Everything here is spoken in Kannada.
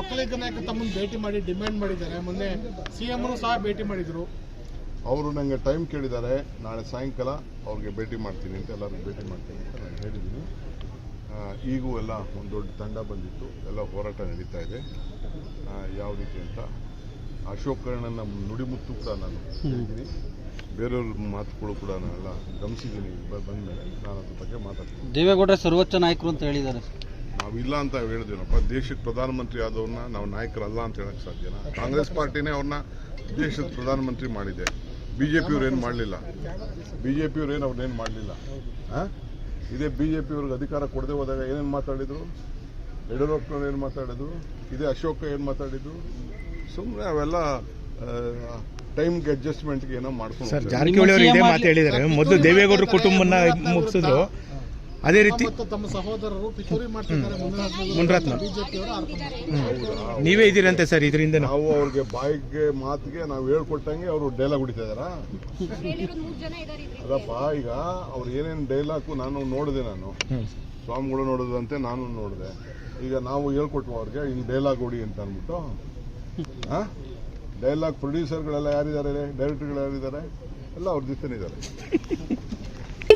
ಒಕ್ಕಲಿಗ ನಾಯಕ ತಮ್ಮನ್ನು ಭೇಟಿ ಮಾಡಿ ಡಿಮ್ಯಾಂಡ್ ಮಾಡಿದ್ದಾರೆ. ಮೊನ್ನೆ ಸಿಎಂ ಸಹ ಭೇಟಿ ಮಾಡಿದ್ರು. ಅವರು ನನಗೆ ಟೈಮ್ ಕೇಳಿದ್ದಾರೆ. ನಾಳೆ ಸಾಯಂಕಾಲ ಅವ್ರಿಗೆ ಭೇಟಿ ಮಾಡ್ತೀನಿ ಅಂತ ಎಲ್ಲರಿಗೂ ಭೇಟಿ ಮಾಡ್ತೀನಿ ಅಂತ ನಾನು ಹೇಳಿದ್ದೀನಿ. ಈಗೂ ಎಲ್ಲ ಒಂದು ದೊಡ್ಡ ತಂಡ ಬಂದಿತ್ತು. ಎಲ್ಲ ಹೋರಾಟ ನಡೀತಾ ಇದೆ. ಯಾವ ರೀತಿ ಅಂತ ಅಶೋಕ್ ಕರ್ಣನ ನುಡಿಮುತ್ತು ಕೂಡ ನಾನು ಹೇಳಿದ್ದೀನಿ ಬೇರೆಯವ್ರ ಮಾತುಗಳು ಕೂಡ ನಾನೆಲ್ಲ ಗಮನಿಸಿದ್ದೀನಿ. ಬಂದ ಮೇಲೆ ನಾನು ಅದ್ರ ಬಗ್ಗೆ ಮಾತಾಡ್ತೀನಿ. ದೇವೇಗೌಡ ಸರ್ವೋಚ್ಚ ನಾಯಕರು ಅಂತ ಹೇಳಿದ್ದಾರೆ. ನಾವಿಲ್ಲ ಅಂತ ಹೇಳಿದ್ವಿನಪ್ಪ ದೇಶಕ್ಕೆ ಪ್ರಧಾನಮಂತ್ರಿ ಆದವ್ರನ್ನ ನಾವು ನಾಯಕರಲ್ಲ ಅಂತ ಹೇಳಕ್ ಸಾಧ್ಯನಾ ಕಾಂಗ್ರೆಸ್ ಪಾರ್ಟಿನೇ ಅವ್ರನ್ನ ದೇಶದ ಪ್ರಧಾನಮಂತ್ರಿ ಮಾಡಿದೆ. ಬಿ ಜೆ ಪಿಯವ್ರು ಏನು ಮಾಡಲಿಲ್ಲ? ಬಿ ಜೆ ಪಿಯವ್ರು ಏನು ಅವ್ರನ್ನೇನು ಮಾಡಲಿಲ್ಲ? ಇದೇ ಬಿ ಜೆ ಪಿಯವ್ರಿಗೆ ಅಧಿಕಾರ ಕೊಡದೆ ಹೋದಾಗ ಏನೇನು ಮಾತಾಡಿದ್ರು? ಯಡಿಯೂರಪ್ಪನವ್ರು ಏನು ಮಾತಾಡಿದ್ರು? ಇದೇ ಅಶೋಕ ಏನು ಮಾತಾಡಿದ್ರು? ಸುಮ್ಮನೆ ಅವೆಲ್ಲ ಟೈಮ್ಗೆ ಅಡ್ಜಸ್ಟ್ಮೆಂಟ್ಗೆ ಏನೋ ಮಾಡ್ಕೊಂಡು. ಜಾರಕಿಹೊಳಿ ಅವರು ಇದೇ ಮಾತು ಹೇಳಿದ್ದಾರೆ. ಮೊದಲು ದೇವೇಗೌಡರ ಕುಟುಂಬನ ಮುಗಿಸಿದ್ರು. ಅದೇ ರೀತಿ ಮತ್ತು ತಮ್ಮ ಸಹೋದರರು ಪಿತೂರಿ ಮುನ್ರತ್ನ. ನೀವೇ ಇದ್ದೀರಂತೆ ಸರ್ ಇದರಿಂದ ನಾವು ಅವ್ರಿಗೆ ಬಾಯಿಗೆ ಮಾತಿಗೆ ನಾವು ಹೇಳ್ಕೊಟ್ಟಂಗೆ ಅವರು ಡೈಲಾಗ್ ಹೊಡಿತಾ ಇದಾರಾ. ಅದಪ್ಪ ಈಗ ಅವ್ರು ಏನೇನು ಡೈಲಾಗು ನಾನು ನೋಡಿದೆ ನಾನು. ಸ್ವಾಮಿಗಳು ನೋಡೋದಂತೆ ನಾನು ನೋಡಿದೆ. ಈಗ ನಾವು ಹೇಳ್ಕೊಟ್ವ ಅವ್ರಿಗೆ ಹಿಂಗೆ ಡೈಲಾಗ್ ಹೊಡಿ ಅಂತ ಅಂದ್ಬಿಟ್ಟು. ಡೈಲಾಗ್ ಪ್ರೊಡ್ಯೂಸರ್ಗಳೆಲ್ಲ ಯಾರಿದ್ದಾರೆ? ಡೈರೆಕ್ಟರ್ಗಳು ಯಾರಿದ್ದಾರೆ? ಎಲ್ಲ ಅವ್ರ ಜೊತೆ ಇದ್ದಾರೆ.